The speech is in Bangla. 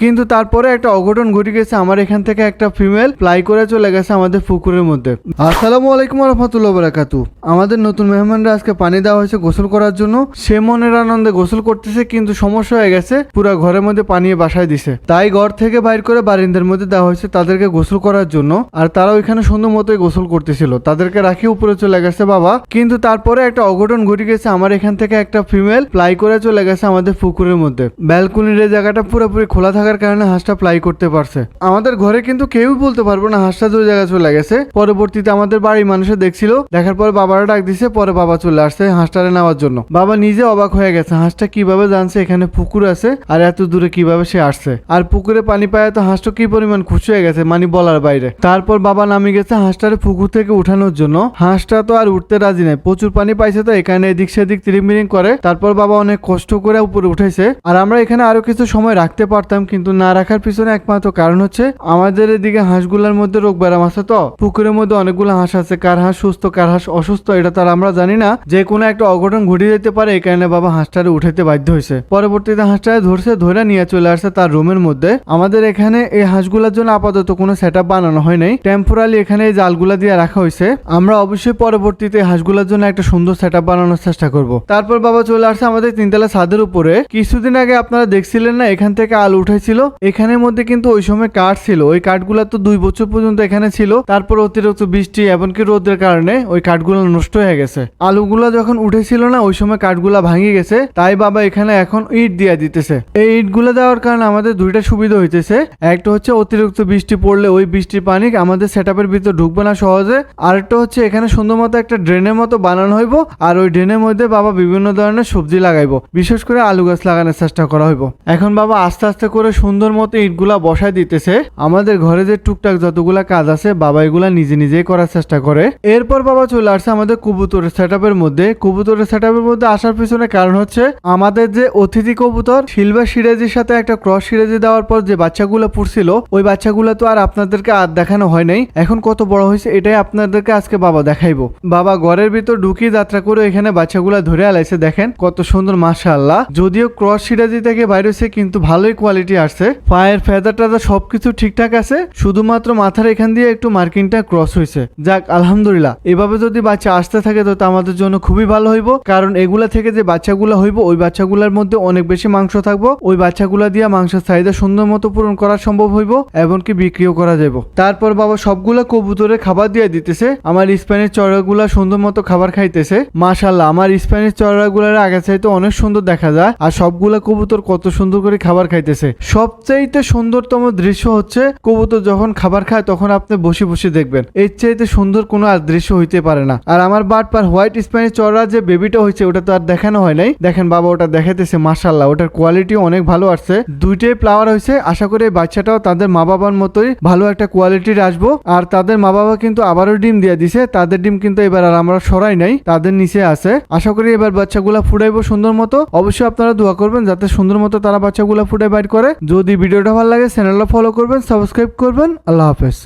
কিন্তু তারপরে একটা অঘটন ঘটে গেছে আমার এখান থেকে একটা ফিমেল ফ্লাই করে চলে গেছে আমাদের পুকুরের মধ্যে। আসসালামু আলাইকুম রহমতুল্লাহ বারাকাতু আমাদের নতুন মেহমানরা আজকে পানি দেওয়া হয়েছে গোসল করার জন্য। সে মনের আনন্দে গোসল করতেছে কিন্তু সমস্যা হয়ে গেছে, পুরো ঘরের মধ্যে পানি বাসায় দিছে। তাই ঘর থেকে বাইর করে বারিন্দার মধ্যে দেওয়া হয়েছে তাদেরকে গোসল করার জন্য। আর তারা ওইখানে সুন্দর মতোই গোসল করতেছিল। তাদেরকে রাখি উপরে চলে গেছে বাবা। কিন্তু তারপরে একটা অঘটন ঘটে গেছে আমার এখান থেকে একটা ফিমেল ফ্লাই করে চলে গেছে আমাদের পুকুরের মধ্যে। ব্যালকনির জায়গাটা পুরোপুরি খোলা থাকার কারণে হাঁসটা ফ্লাই করতে পারছে। আমাদের ঘরে কিন্তু কেউই বলতে পারব না হাঁসটা দুই জায়গায় চলে গেছে। পরবর্তীতে আমাদের বাড়ির মানুষে দেখছিল। দেখার পর বাবারা ডাক দিছে, পরে বাবা চলে আসছে হাঁসটারে নেওয়ার জন্য। বাবা নিজে অবাক হয়ে গেছে, হাঁসটা কীভাবে জানছে এখানে পুকুর আছে আর এত দূরে কীভাবে সে আসছে। আর পুকুরে পানি পায় তো হাঁসটা কি পরিমাণ খুশি হয়ে গেছে মানে বলার বাইরে। তারপর বাবা নামে গেছে হাঁসটারে পুকুর থেকে উঠানোর জন্য। হাঁসটা তো আর উঠতে রাজি নাই, প্রচুর পানি পাইছে তো, এখানে এদিক সেদিক তিরিমিরিং করে। তারপর বাবা অনেক কষ্ট করে উপরে উঠেছে। আর আমরা এখানে আরও কিছু সময় রাখতে পারতাম, কিন্তু না রাখার পিছনে একমাত্র কারণ হচ্ছে আমাদের এদিকে হাঁসগুলোর মধ্যে রোগ ব্যারাম আছে তো। পুকুরের মধ্যে অনেকগুলো হাঁস আছে, কার হাঁস সুস্থ, কার হাঁস অসুস্থ, এটা তার আমরা জানি না। যে কোনো একটা অঘটন ঘটে যেতে পারে, এই কারণে বাবা হাঁসটারে উঠাতে বাধ্য হয়েছে। পরবর্তীতে হাঁসটারে ধরছে ধরে নিয়ে চলে আসছে তার রুমের মধ্যে। আমাদের এখানে এই হাঁসগুলোর জন্য আপাতত কোনো সেট বানানো হয় নাই। টেম্পোরালি এখানে এই জালগুলা দিয়ে রাখা হয়েছে। আমরা অবশ্যই পরবর্তীতে হাঁসগুলোর জন্য একটা সুন্দর সেট বানানোর চেষ্টা করব। তারপর বাবা চলে আসছে আমাদের তিনতলা ছাদের উপরে। কিছুদিন আগে আপনারা দেখছিলেন না, এখান থেকে আলু উঠেছিল এখানের মধ্যে কিন্তু ওই সময় কাঠ ছিল। ওই কাঠগুলা তো দুই বছর পর্যন্ত এখানে ছিল। তারপর অতিরিক্ত বৃষ্টি এমনকি রোদের কারণে ওই কাঠগুলো নষ্ট হয়ে গেছে। আলুগুলা যখন উঠেছিল না, ওই সময় কাঠগুলা ভাঙে গেছে। তাই বাবা এখানে এখন ইট দিয়া দিতেছে। এই ইটগুলো দেওয়ার কারণে আমাদের দুইটা সুবিধা হইতেছে। একটা হচ্ছে অতিরিক্ত বৃষ্টি পড়লে ওই বৃষ্টির পানি আমাদের সেটআপের ভিতরে ঢুকবে না সহজে। আরেকটা হচ্ছে এখানে সুন্দর মতো একটা ড্রেনের মতো বানানো হইব। আর ওই ড্রেনের মধ্যে বাবা বিভিন্ন ধরনের সবজি লাগাইবো। বিশেষ করে আলু গাছ লাগানোর চেষ্টা করা হইব। এখন বাবা আস্তে আস্তে করে সুন্দর মতো ইটগুলা বসায় দিতেছে। আমাদের ঘরে যে টুকটাক যতগুলা কাজ আছে, বাবা এগুলা নিজে নিজেই করার চেষ্টা করে। এরপর বাবা চলে আসছে আমাদের কবুতরের সেটআপের মধ্যে। কবুতরের সেটআপের মধ্যে আসার পিছনে কারণ হচ্ছে, আমাদের যে অতিথি কবুতর সিলভার সিরাজির সাথে একটা ক্রস সিরাজি দেওয়ার পর যে বাচ্চাগুলো পুড়ছিল, ওই বাচ্চাগুলো তো আর আপনাদেরকে আর দেখানো হয় নাই। এখন কত বড় হয়েছে, এটাই আপনাদেরকে আজকে বাবা দেখাইবো। বাবা ঘরের ভিতর ঢুকিয়ে যাত্রা করে এখানে বাচ্চাগুলো ধরে আলাইছে, দেখেন। কত সুন্দর, মাশাআল্লাহ। যদিও ক্রস সিরাজি থেকে বাইরে হয়েছে, কিন্তু ভালোই কোয়ালিটি আসছে। পায়ের ফেদার টাদার সবকিছু ঠিকঠাক আছে, শুধুমাত্র মাথার এখান দিয়ে একটু মার্কিংটা ক্রস হয়েছে। যাক, আলহামদুলিল্লাহ। এভাবে যদি বাচ্চা আসতে থাকে, তো আমাদের জন্য খুবই ভালো হইব। কারণ এগুলা থেকে যে বাচ্চাগুলো হইব, ওই বাচ্চাগুলোর মধ্যে অনেক বেশি মাংস থাকব। ওই বাচ্চাগুলা দিয়ে মাংসের চাহিদা সুন্দর মতো পূরণ করা সম্ভব হইব, এমনকি বিক্রিও করা যাব তারপর বাবা সবগুলা কবুতরে খাবার দিয়ে দিতেছে। আমার স্প্যানিশ চড়াগুলা সুন্দর মতো খাবার খাইতেছে। মাশাল্লাহ আমার স্প্যানিশ চড়াগুলার আগে চাইতে অনেক সুন্দর দেখা যায়। আর সবগুলা কবুতর কত সুন্দর করে খাবার খাইতেছে। সবচাইতে সুন্দরতম দৃশ্য হচ্ছে কবুতর যখন খাবার খায় তখন আপনি বসে বসে দেখবেন। এর চাইতে সুন্দর কোনো আর দৃশ্য হইতে পারে না। আর আমার বাট পার হোয়াইট স্প্যানিশ চড়া যে বেবিটা হয়েছে, ওটা তো আর দেখানো হয় নাই। দেখেন বাবা, ওটা দেখাইতেছে মাশাল্লাহ ওটার কোয়ালিটি অনেক ভালো আসছে। দুইটাই ফ্লাওয়ার হয়েছে। আশা করি বাচ্চাটাও তাদের মা বাবার মতোই ভালো একটা কোয়ালিটির আসব। আর তাদের মা বাবা কিন্তু আবারও ডিম দিয়ে দিছে। তাদের ডিম কিন্তু এবার আর আমরা সরাই নাই, তাদের নিচে আছে। আশা করি এবার বাচ্চাগুলা ফুটাইবো সুন্দর মতো। অবশ্যই আপনারা দোয়া করবেন যাতে সুন্দর মতো তারা বাচ্চাগুলা ফুটাই বাইর করে। যদি ভিডিওটা ভালো লাগে চ্যানেলটা ফলো করবেন সাবস্ক্রাইব করবেন আল্লাহ হাফেজ।